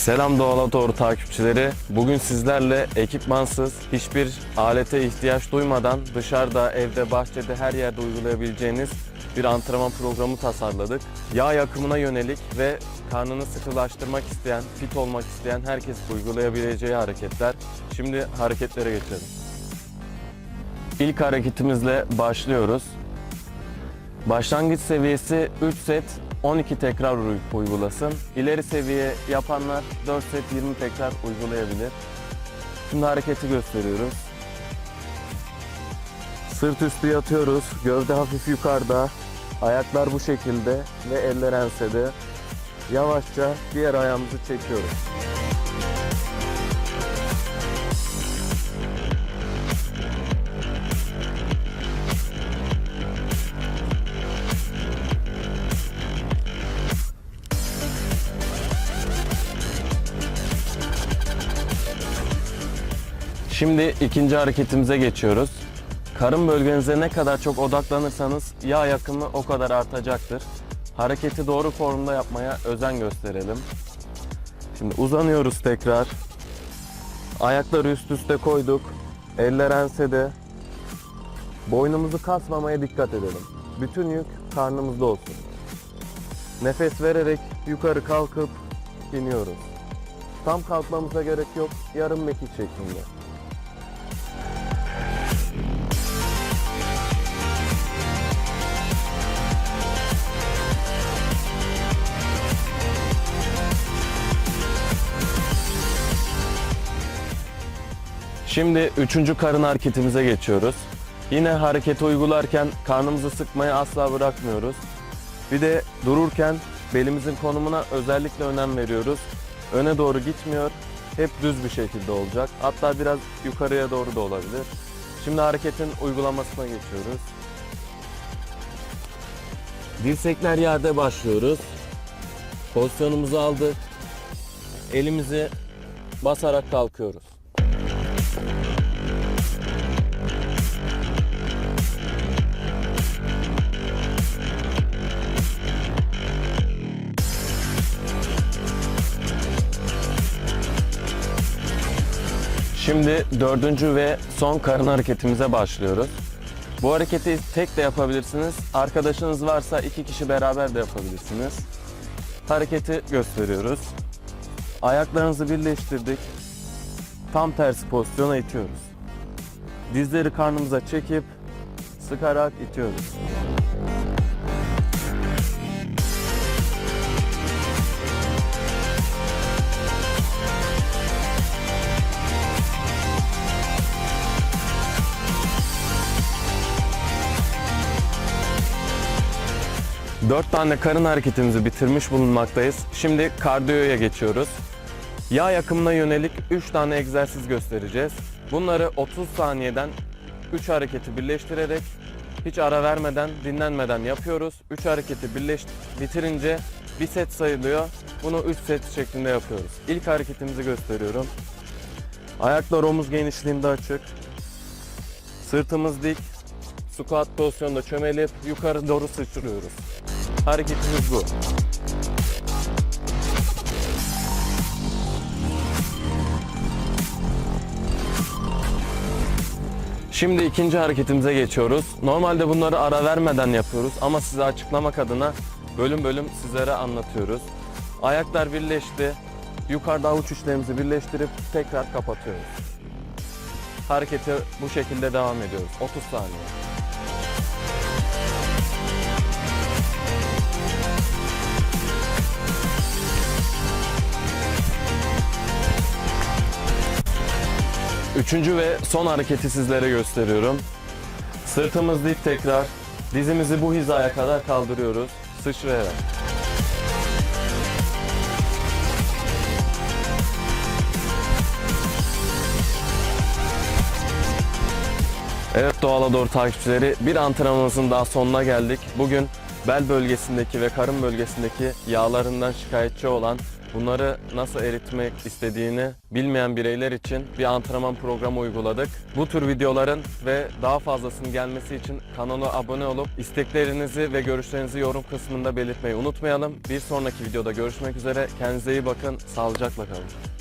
Selam Doğala Doğru takipçileri. Bugün sizlerle ekipmansız, hiçbir alete ihtiyaç duymadan dışarıda, evde, bahçede her yerde uygulayabileceğiniz bir antrenman programı tasarladık. Yağ yakımına yönelik ve karnını sıkılaştırmak isteyen, fit olmak isteyen herkes uygulayabileceği hareketler. Şimdi hareketlere geçelim. İlk hareketimizle başlıyoruz. Başlangıç seviyesi 3 set 12 tekrar uy- uygulasın. İleri seviye yapanlar 4 set 20 tekrar uygulayabilir. Şimdi hareketi gösteriyoruz. Sırt üstü yatıyoruz. Gövde hafif yukarıda. Ayaklar bu şekilde ve eller ensede. Yavaşça diğer ayağımızı çekiyoruz. Şimdi ikinci hareketimize geçiyoruz. Karın bölgenize ne kadar çok odaklanırsanız yağ yakımı o kadar artacaktır. Hareketi doğru formda yapmaya özen gösterelim. Şimdi uzanıyoruz tekrar. Ayakları üst üste koyduk. Eller ensede. Boynumuzu kasmamaya dikkat edelim. Bütün yük karnımızda olsun. Nefes vererek yukarı kalkıp iniyoruz. Tam kalkmamıza gerek yok. Yarım mekik şeklinde. Şimdi üçüncü karın hareketimize geçiyoruz. Yine hareketi uygularken karnımızı sıkmaya asla bırakmıyoruz. Bir de dururken belimizin konumuna özellikle önem veriyoruz. Öne doğru gitmiyor, hep düz bir şekilde olacak. Hatta biraz yukarıya doğru da olabilir. Şimdi hareketin uygulamasına geçiyoruz. Dirsekler yerde başlıyoruz. Pozisyonumuzu aldık. Elimizi basarak kalkıyoruz. Şimdi dördüncü ve son karın hareketimize başlıyoruz. Bu hareketi tek de yapabilirsiniz. Arkadaşınız varsa iki kişi beraber de yapabilirsiniz. Hareketi gösteriyoruz. Ayaklarınızı birleştirdik. Tam tersi pozisyona itiyoruz. Dizleri karnımıza çekip sıkarak itiyoruz. Dört tane karın hareketimizi bitirmiş bulunmaktayız. Şimdi kardiyoya geçiyoruz. Yağ yakımına yönelik 3 tane egzersiz göstereceğiz. Bunları 30 saniyeden 3 hareketi birleştirerek hiç ara vermeden, dinlenmeden yapıyoruz. 3 hareketi birleş bitirince bir set sayılıyor. Bunu 3 set şeklinde yapıyoruz. İlk hareketimizi gösteriyorum. Ayaklar omuz genişliğinde açık. Sırtımız dik. Squat pozisyonda çömelip yukarı doğru sıçrıyoruz. Hareketimiz bu. Şimdi ikinci hareketimize geçiyoruz. Normalde bunları ara vermeden yapıyoruz ama size açıklamak adına bölüm bölüm sizlere anlatıyoruz. Ayaklar birleşti. Yukarıda avuç içlerimizi birleştirip tekrar kapatıyoruz. Harekete bu şekilde devam ediyoruz. 30 saniye. Üçüncü ve son hareketi sizlere gösteriyorum. Sırtımız dik tekrar. Dizimizi bu hizaya kadar kaldırıyoruz. Sıçrayarak. Evet Doğala Doğru takipçileri bir antrenmanımızın daha sonuna geldik. Bugün bel bölgesindeki ve karın bölgesindeki yağlarından şikayetçi olan bunları nasıl eritmek istediğini bilmeyen bireyler için bir antrenman programı uyguladık. Bu tür videoların ve daha fazlasının gelmesi için kanala abone olup isteklerinizi ve görüşlerinizi yorum kısmında belirtmeyi unutmayalım. Bir sonraki videoda görüşmek üzere. Kendinize iyi bakın. Sağlıcakla kalın.